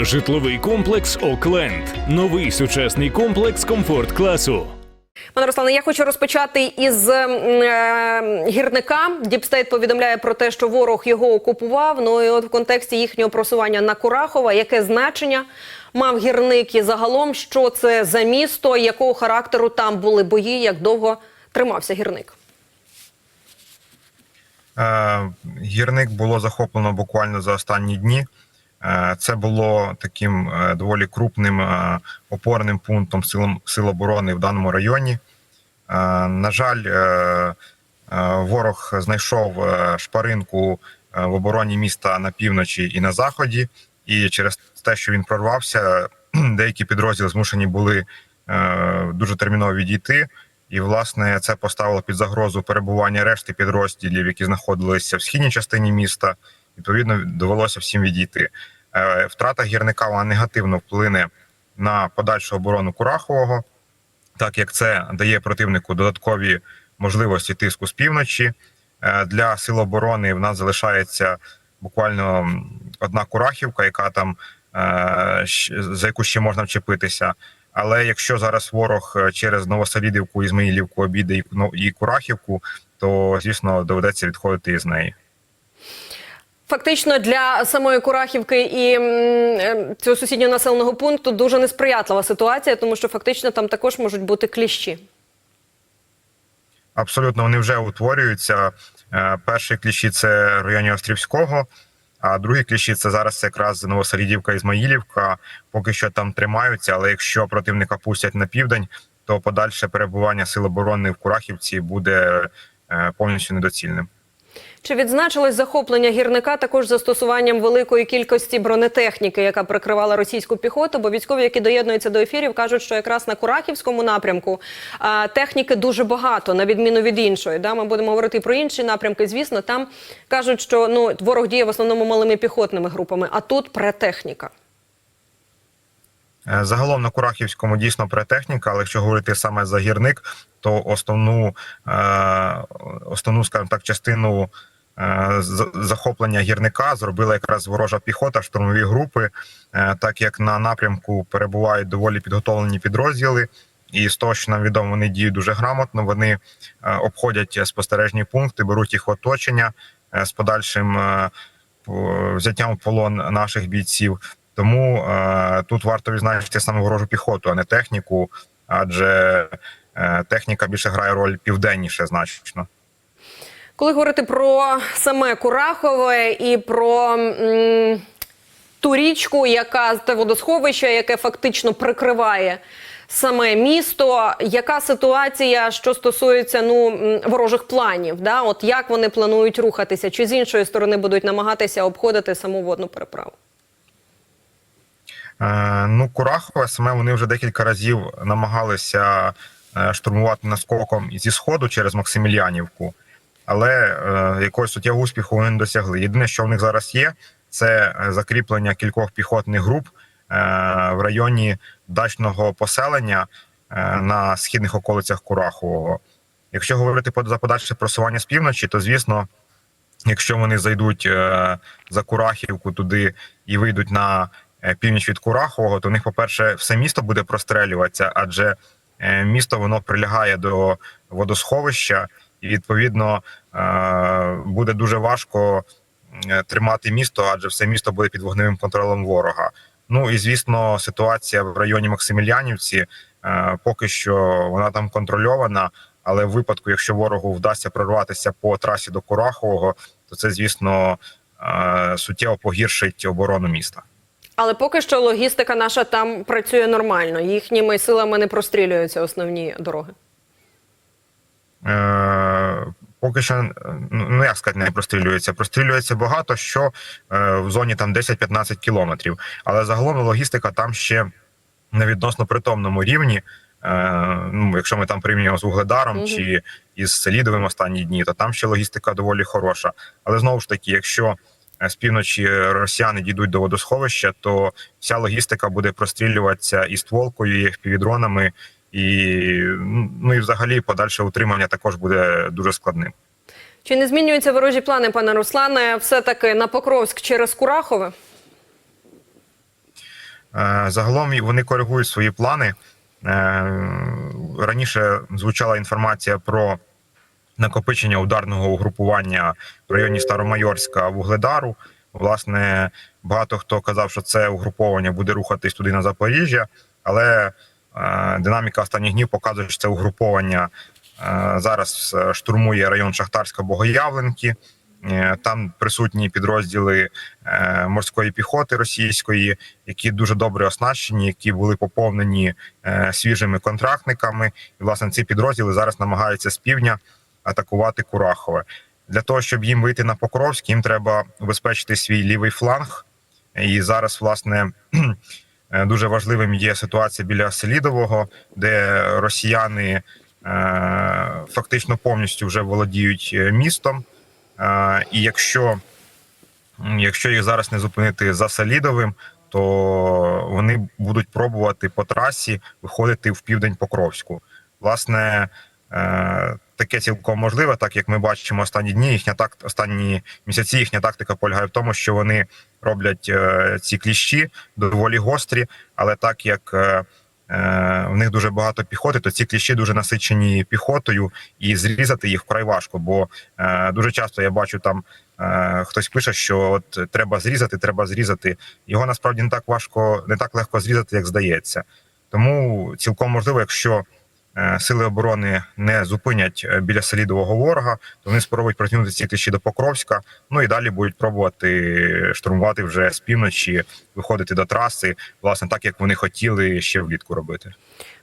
Житловий комплекс Окленд. Новий сучасний комплекс комфорт класу. Пане Руслане, я хочу розпочати із е, гірника. Діпстейт повідомляє про те, що ворог його окупував. Ну і от в контексті їхнього просування на Курахова, яке значення мав гірник і загалом, що це за місто, якого характеру там були бої, як довго тримався гірник. Е, Гірник було захоплено буквально за останні дні. Е, Це було таким е, доволі крупним е, опорним пунктом сил, сил оборони в даному районі. На жаль, ворог знайшов шпаринку в обороні міста на півночі і на заході, і через те, що він прорвався, деякі підрозділи змушені були дуже терміново відійти. І власне це поставило під загрозу перебування решти підрозділів, які знаходилися в східній частині міста. Відповідно, довелося всім відійти. Е, Втрата гірника вона негативно вплине на подальшу оборону Курахового, так як це дає противнику додаткові можливості тиску з півночі. Е, Для сил оборони в нас залишається буквально одна Курахівка, яка там е, за яку ще можна вчепитися. Але якщо зараз ворог через Новоселідівку, Ізмаїлівку обійде і Курахівку, то звісно доведеться відходити із неї. Фактично для самої Курахівки і е, цього сусіднього населеного пункту дуже несприятлива ситуація, тому що фактично там також можуть бути кліщі. Абсолютно, вони вже утворюються. Е, Перші кліщі це в районі Острівського, а другі кліщі це зараз якраз Новосарідівка Ізмаїлівка. Поки що там тримаються, але якщо противника пустять на південь, то подальше перебування сил оборони в Курахівці буде е, повністю недоцільним. Чи відзначилось захоплення гірника також застосуванням великої кількості бронетехніки, яка прикривала російську піхоту? Бо військові, які доєднуються до ефірів, кажуть, що якраз на Курахівському напрямку а, техніки дуже багато, на відміну від іншої. Да? Ми будемо говорити про інші напрямки. Звісно, там кажуть, що ну ворог діє в основному малими піхотними групами, а тут претехніка. Е, Загалом на Курахівському дійсно претехніка, але якщо говорити саме за гірник, то основну, е, основну скажімо так, частину захоплення гірника зробила якраз ворожа піхота, штурмові групи, е, так як на напрямку перебувають доволі підготовлені підрозділи. І з того, що нам відомо, вони діють дуже грамотно. Вони е, обходять спостережні пункти, беруть їх в оточення е, з подальшим е, взяттям полон наших бійців. Тому е, тут варто відзначити саме ворожу піхоту, а не техніку, адже е, техніка більше грає роль південніше значно. Коли говорити про саме Курахове і про м, ту річку, яка те водосховище, яке фактично прикриває саме місто, яка ситуація, що стосується ну ворожих планів? Да? От як вони планують рухатися? Чи з іншої сторони будуть намагатися обходити саму водну переправу? Е, ну, Курахове саме вони вже декілька разів намагалися е, штурмувати наскоком зі сходу через Максимілянівку, але е, якогось суттєвого успіху вони не досягли. Єдине, що в них зараз є, це е, закріплення кількох піхотних груп е, в районі дачного поселення на східних околицях Курахового. Якщо говорити за подальше просування з півночі, то звісно, якщо вони зайдуть за Курахівку туди і вийдуть на північ від Курахового, то у них, по-перше, все місто буде прострелюватися, адже місто воно прилягає до водосховища, і відповідно е, буде дуже важко е, тримати місто, адже все місто буде під вогневим контролем ворога. Ну і звісно, ситуація в районі Максимілянівці е, поки що вона там контрольована. Але в випадку, якщо ворогу вдасться прорватися по трасі до Курахового, то це, звісно, суттєво погіршить оборону міста. Але поки що логістика наша там працює нормально. Їхніми силами не прострілюються основні дороги. Е, Поки що ну ну, як сказати, не прострілюється. Прострілюється багато що е, в зоні там 10-15 кілометрів. Але загалом логістика там ще на відносно притомному рівні. Е, ну, якщо ми там порівнюємо з Угледаром Мгм. чи із Селідовим останні дні, то там ще логістика доволі хороша. Але знову ж таки, якщо е, з півночі росіяни дійдуть до водосховища, то вся логістика буде прострілюватися і стволкою, і півдронами, і ну і взагалі подальше утримання також буде дуже складним. Чи не змінюються ворожі плани, пане Руслане, все таки на Покровськ через Курахове? Е, Загалом вони коригують свої плани. Е, Раніше звучала інформація про накопичення ударного угрупування в районі Старомайорська Вугледару. Власне, багато хто казав, що це угруповання буде рухатись туди на Запоріжжя, але динаміка останніх днів показує, що це угруповання е, зараз е, штурмує район Шахтарська Богоявленки. Е, Там присутні підрозділи е, морської піхоти російської, які дуже добре оснащені, які були поповнені е, свіжими контрактниками. І власне ці підрозділи зараз намагаються з півдня атакувати Курахове. Для того щоб їм вийти на Покровськ, їм треба убезпечити свій лівий фланг. І зараз, власне, е, дуже важливим є ситуація біля Селідового, де росіяни е, фактично повністю вже володіють е, містом. Е, І якщо, якщо їх зараз не зупинити за Селідовим, то вони будуть пробувати по трасі виходити в південь Покровську. Власне, е, таке цілком можливе, так як ми бачимо останні дні, їхня так останні місяці їхня тактика полягає в тому, що вони роблять е, ці кліщі доволі гострі, але так як е, е, в них дуже багато піхоти, то ці кліщі дуже насичені піхотою, і зрізати їх вкрай важко. Бо е, дуже часто я бачу там е, хтось пише, що от треба зрізати, треба зрізати. Його насправді не так важко, не так легко зрізати, як здається. Тому цілком можливо, якщо сили оборони не зупинять е, біля Селідового ворога, то вони спробують протягнути ці тиші до Покровська. Ну і далі будуть пробувати штурмувати вже з півночі, виходити до траси, власне, так як вони хотіли ще влітку робити.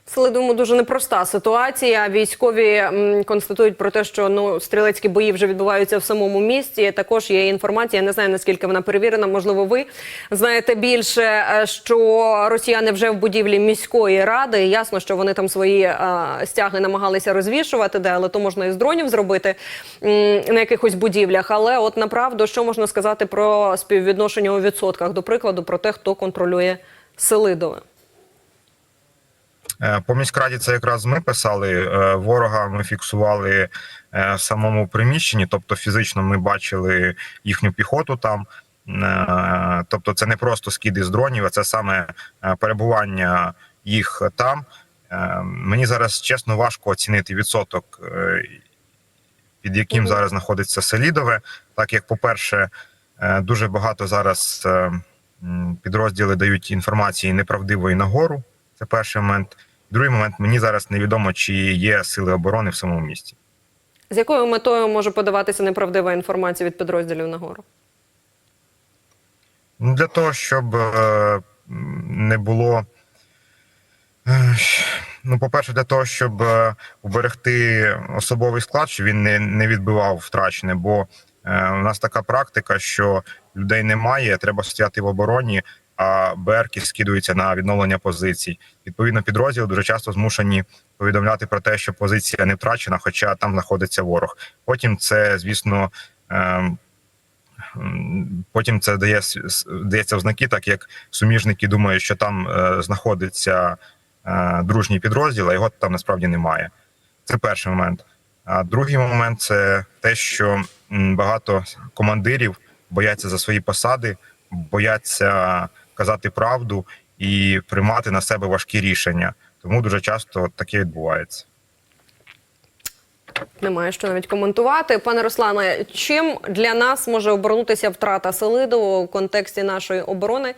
Селидому дуже непроста ситуація. Військові констатують про те, що ну стрілецькі бої вже відбуваються в самому місті. Також є інформація. Я не знаю наскільки вона перевірена. Можливо, ви знаєте більше, е, що росіяни вже в будівлі міської ради. Ясно, що вони там свої е, стяги намагалися розвішувати, де але то можна і з дронів зробити м, на якихось будівлях. Але от направду, що можна сказати про співвідношення у відсотках, до прикладу, про те, хто контролює Селидове. Е, По міськраді це якраз ми писали. е, Ворога ми фіксували е, в самому приміщенні, тобто фізично ми бачили їхню піхоту там. Тобто, це не просто скиди з дронів, а це саме перебування їх там. Мені зараз чесно важко оцінити відсоток, під яким зараз знаходиться Селідове, так як, по-перше, дуже багато зараз підрозділи дають інформації неправдивої нагору. Це перший момент. Другий момент мені зараз невідомо, чи є сили оборони в самому місті. З якою метою може подаватися неправдива інформація від підрозділів нагору? Ну, для того, щоб е, не було. е, Ну, по-перше, для того, щоб е, уберегти особовий склад, щоб він не, не відбивав втрачене, бо е, у нас така практика, що людей немає, треба стояти в обороні, а БРки скидуються на відновлення позицій. Відповідно, підрозділи дуже часто змушені повідомляти про те, що позиція не втрачена, хоча там знаходиться ворог. Потім це, звісно. Е, Потім це дає дається в так як суміжники думають, що там е, знаходиться е, дружній підрозділ, а його там насправді немає. Це перший момент. А другий момент це те, що багато командирів бояться за свої посади, бояться казати правду і приймати на себе важкі рішення. Тому дуже часто таке відбувається. Немає що навіть коментувати. Пане Руслане, чим для нас може обернутися втрата Селидового в контексті нашої оборони?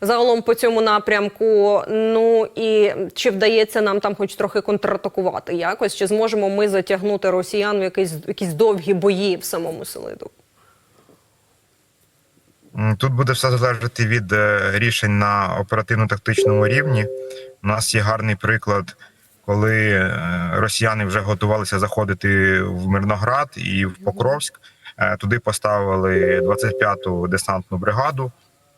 Загалом по цьому напрямку, ну і чи вдається нам там хоч трохи контратакувати якось? Чи зможемо ми затягнути росіян в якісь, якісь довгі бої в самому Селидову? Тут буде все залежати від е, рішень на оперативно-тактичному рівні. У нас є гарний приклад, коли е, росіяни вже готувалися заходити в Мирноград і в Покровськ. Е, Туди поставили 25-ту десантну бригаду.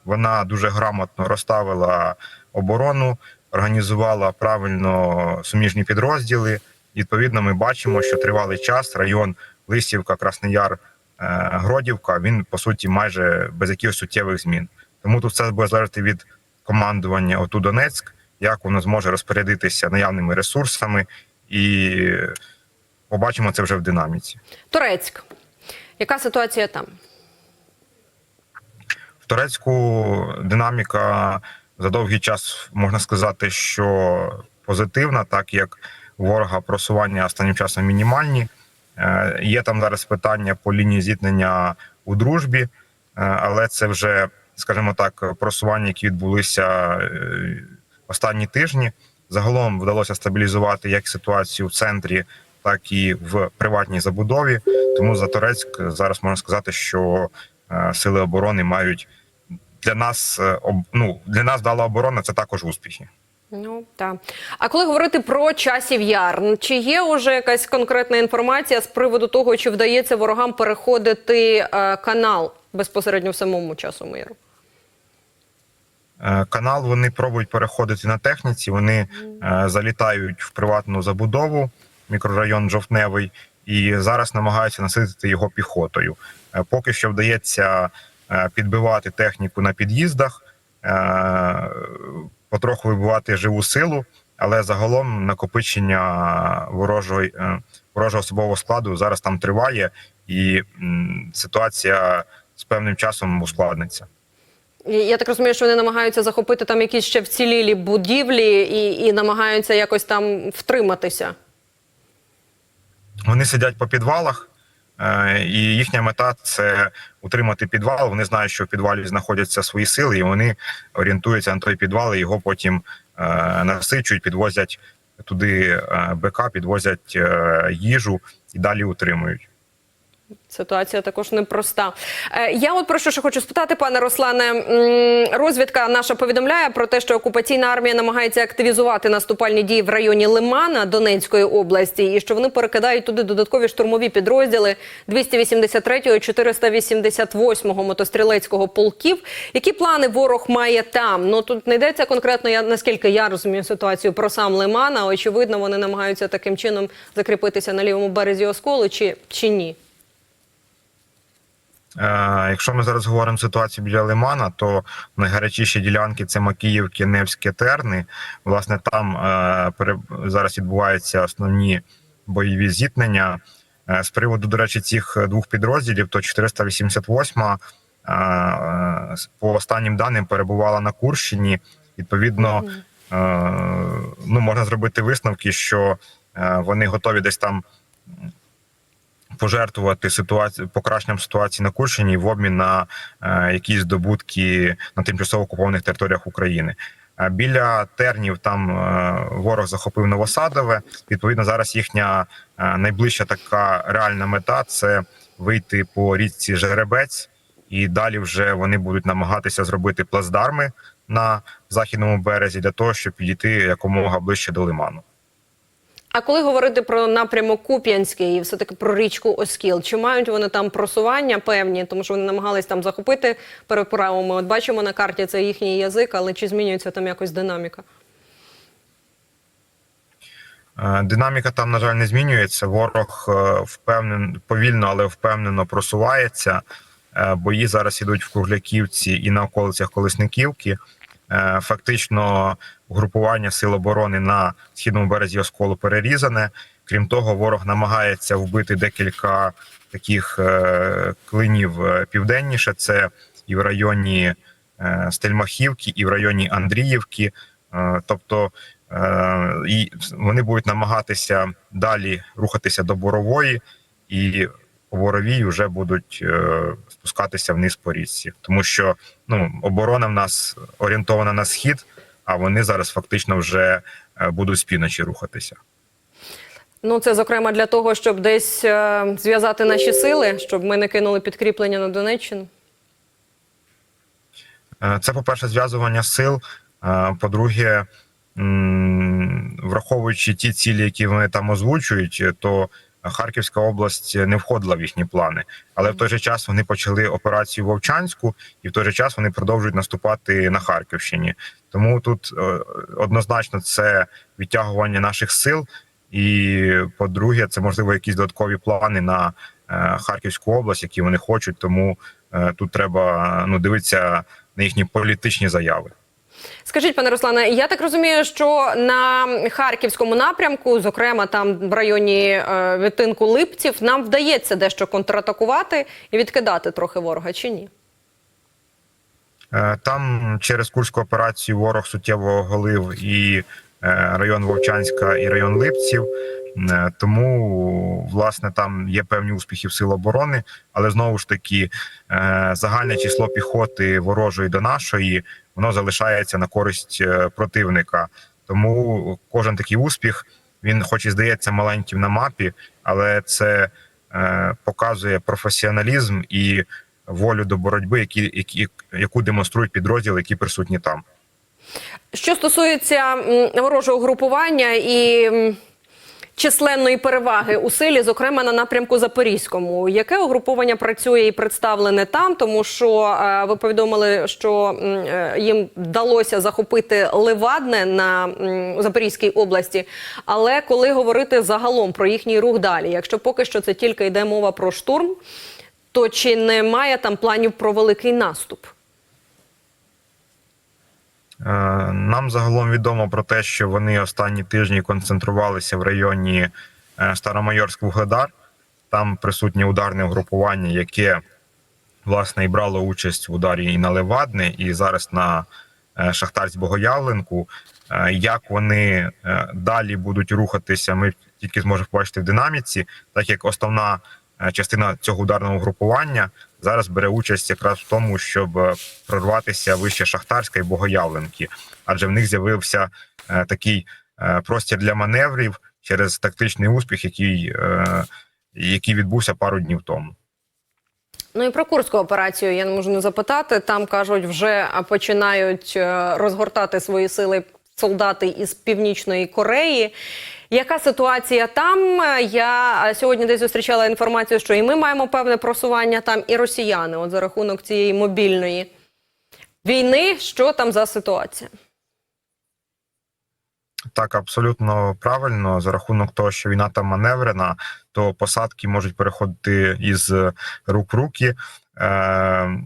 Вона дуже грамотно розставила оборону, організувала правильно суміжні підрозділи. Відповідно, ми бачимо, що тривалий час район Лисівка, Красний Яр, Гродівка, він по суті майже без якихось суттєвих змін. Тому тут все буде залежати від командування ОТУ Донецьк, як воно зможе розпорядитися наявними ресурсами, і побачимо це вже в динаміці. Турецьк. Яка ситуація там? В Турецьку динаміка за довгий час можна сказати, що позитивна, так як ворога просування останнім часом мінімальні. Е, Є там зараз питання по лінії зіткнення у дружбі, е, але це вже, скажімо так, просування, які відбулися е, останні тижні. Загалом вдалося стабілізувати як ситуацію в центрі, так і в приватній забудові. Тому за Торецьк зараз можна сказати, що сили оборони мають для нас ну, для нас дала оборона це також успіхи. Ну так. А коли говорити про часів яр, чи є вже якась конкретна інформація з приводу того, чи вдається ворогам переходити е, канал безпосередньо в самому часу яру? Е, Канал вони пробують переходити на техніці. Вони е, залітають в приватну забудову, мікрорайон Жовтневий, і зараз намагаються наситити його піхотою. Е, Поки що вдається е, підбивати техніку на під'їздах, е, потроху вибивати живу силу, але загалом накопичення ворожого, е, ворожого особового складу зараз там триває, і ситуація з певним часом ускладниться. Я так розумію, що вони намагаються захопити там якісь ще вцілілі будівлі і, і намагаються якось там втриматися. Вони сидять по підвалах, і їхня мета це утримати підвал. Вони знають, що в підвалі знаходяться свої сили, і вони орієнтуються на той підвал, і його потім е, насичують, підвозять туди е, БК, підвозять е, їжу і далі утримують. Ситуація також непроста. Е, Я от про що ще хочу спитати, пане Руслане. Розвідка наша повідомляє про те, що окупаційна армія намагається активізувати наступальні дії в районі Лимана Донецької області, і що вони перекидають туди додаткові штурмові підрозділи 283-го і 488-го мотострілецького полків. Які плани ворог має там? Ну тут не йдеться конкретно, я наскільки я розумію ситуацію про сам Лиман. А очевидно, вони намагаються таким чином закріпитися на лівому березі Осколу, чи, чи ні? Е, Якщо ми зараз говоримо ситуацію біля Лимана, то найгарячіші ділянки це Макіївки, Невське, Терни. Власне, там е, зараз відбуваються основні бойові зіткнення. Е, З приводу, до речі, цих двох підрозділів, то 488 е, е, по останнім даним перебувала на Курщині. Відповідно, ну можна зробити висновки, що вони готові десь там пожертвувати ситуацію покращенням ситуації на Курщині в обмін на е, якісь здобутки на тимчасово окупованих територіях України. Е, Біля тернів там е, ворог захопив Новосадове. Відповідно, зараз їхня найближча така реальна мета це вийти по річці Жеребець, і далі вже вони будуть намагатися зробити плацдарми на західному березі для того, щоб підійти якомога ближче до лиману. А коли говорити про напрямок Куп'янський і все таки про річку Оскіл, чи мають вони там просування певні, тому що вони намагались там захопити переправами? От бачимо на карті це їхній язик, але чи змінюється там якось динаміка? Е, Динаміка там, на жаль, не змінюється. Ворог е, впевнен, повільно, але впевнено просувається. Е, Бої зараз ідуть в Кругляківці і на околицях Колесниківки. Е, Фактично, угрупування сил оборони на східному березі Осколу перерізане. Крім того, ворог намагається вбити декілька таких е, клинів е, південніше. Це і в районі Стельмахівки, і в районі Андріївки. Тобто і вони будуть намагатися далі рухатися до борової, і по боровій вже будуть е, спускатися вниз по річці, тому що ну оборона в нас орієнтована на схід, а вони зараз фактично вже е, будуть з півночі рухатися. Ну це зокрема для того, щоб десь е, зв'язати наші сили, щоб ми не кинули підкріплення на Донеччину. Це, по-перше, зв'язування сил. По-друге, враховуючи ті цілі, які вони там озвучують, то Харківська область не входила в їхні плани. Але в той же час вони почали операцію Вовчанську, і в той же час вони продовжують наступати на Харківщині. Тому тут е, однозначно це відтягування наших сил. І по-друге, це можливо якісь додаткові плани на е, Харківську область, які вони хочуть. Тому е, тут треба ну дивитися на їхні політичні заяви. Скажіть, пане Руслане, я так розумію, що на харківському напрямку, зокрема там в районі е, відтинку Липців, нам вдається дещо контратакувати і відкидати трохи ворога, чи ні? Е, Там через Курську операцію ворог суттєво оголив і е, район Вовчанська, і район Липців. Тому, власне, там є певні успіхи в сил оборони, але знову ж таки загальне число піхоти ворожої до нашої воно залишається на користь е, противника. Тому кожен такий успіх він, хоч і здається маленьким на мапі, але це е, показує професіоналізм і волю до боротьби, які, які яку демонструють підрозділи, які присутні там. Що стосується ворожого групування і численної переваги у силі, зокрема на напрямку Запорізькому, яке угруповання працює і представлене там? Тому що е, ви повідомили, що е, їм вдалося захопити Левадне на Запорізькій області. Але коли говорити загалом про їхній рух далі, якщо поки що це тільки йде мова про штурм, то чи немає там планів про великий наступ? Е, Нам загалом відомо про те, що вони останні тижні концентрувалися в районі е, Старомайорськ вугледар Там присутнє ударне угрупування, яке власне і брало участь в ударі і на Левадне, і зараз на е, Шахтарськ Богоявленку. Як вони далі будуть рухатися, ми тільки зможемо побачити в динаміці, так як основна частина цього ударного групування зараз бере участь якраз в тому, щоб е, прорватися вище Шахтарська і Богоявленки, адже в них з'явився е, такий е, простір для маневрів через тактичний успіх, який, е, який відбувся пару днів тому. Ну і про курську операцію я не можу не запитати. Там кажуть, вже починають е, розгортати свої сили солдати із північної Кореї. Яка ситуація там? Я е, сьогодні десь зустрічала інформацію, що і ми маємо певне просування там, і росіяни, от за рахунок цієї мобільної війни. Що там за ситуація? Так, абсолютно правильно. За рахунок того, що війна там маневрена, то посадки можуть переходити із рук в руки. Е,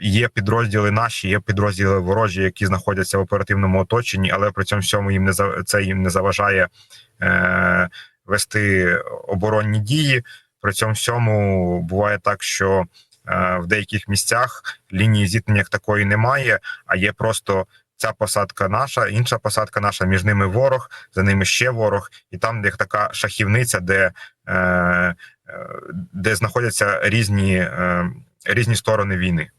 Є підрозділи наші, є підрозділи ворожі, які знаходяться в оперативному оточенні, але при цьому всьому їм не це їм не заважає е, вести оборонні дії. При цьому всьому буває так, що е, в деяких місцях лінії зіткнення як такої немає, а є просто ця посадка наша, інша посадка наша, між ними ворог, за ними ще ворог, і там як така шахівниця, де, е, де знаходяться різні, різні сторони війни.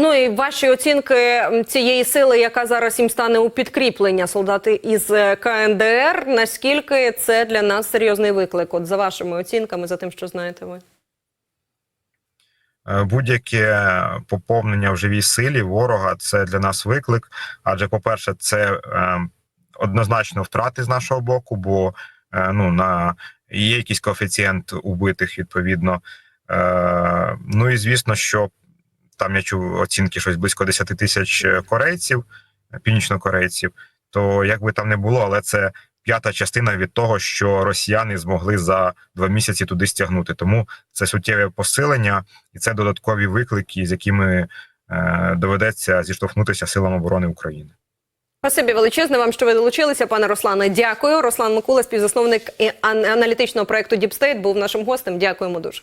Ну і ваші оцінки цієї сили, яка зараз їм стане у підкріплення солдати із е, КНДР. Наскільки це для нас серйозний виклик? От за вашими оцінками, за тим, що знаєте ви. Е, Будь-яке поповнення в живій силі ворога це для нас виклик. Адже, по-перше, це е, однозначно втрати з нашого боку, бо е, ну на є якийсь коефіцієнт убитих відповідно. Е, ну і звісно, що там я чув оцінки щось близько 10 тисяч корейців, північнокорейців. То як би там не було, але це п'ята частина від того, що росіяни змогли за два місяці туди стягнути. Тому це суттєве посилення, і це додаткові виклики, з якими е, доведеться зіштовхнутися силам оборони України. Спасибі величезне вам, що ви долучилися, пане Руслане. Дякую. Руслан Микула, співзасновник аналітичного проекту State, був нашим гостем. Дякуємо дуже.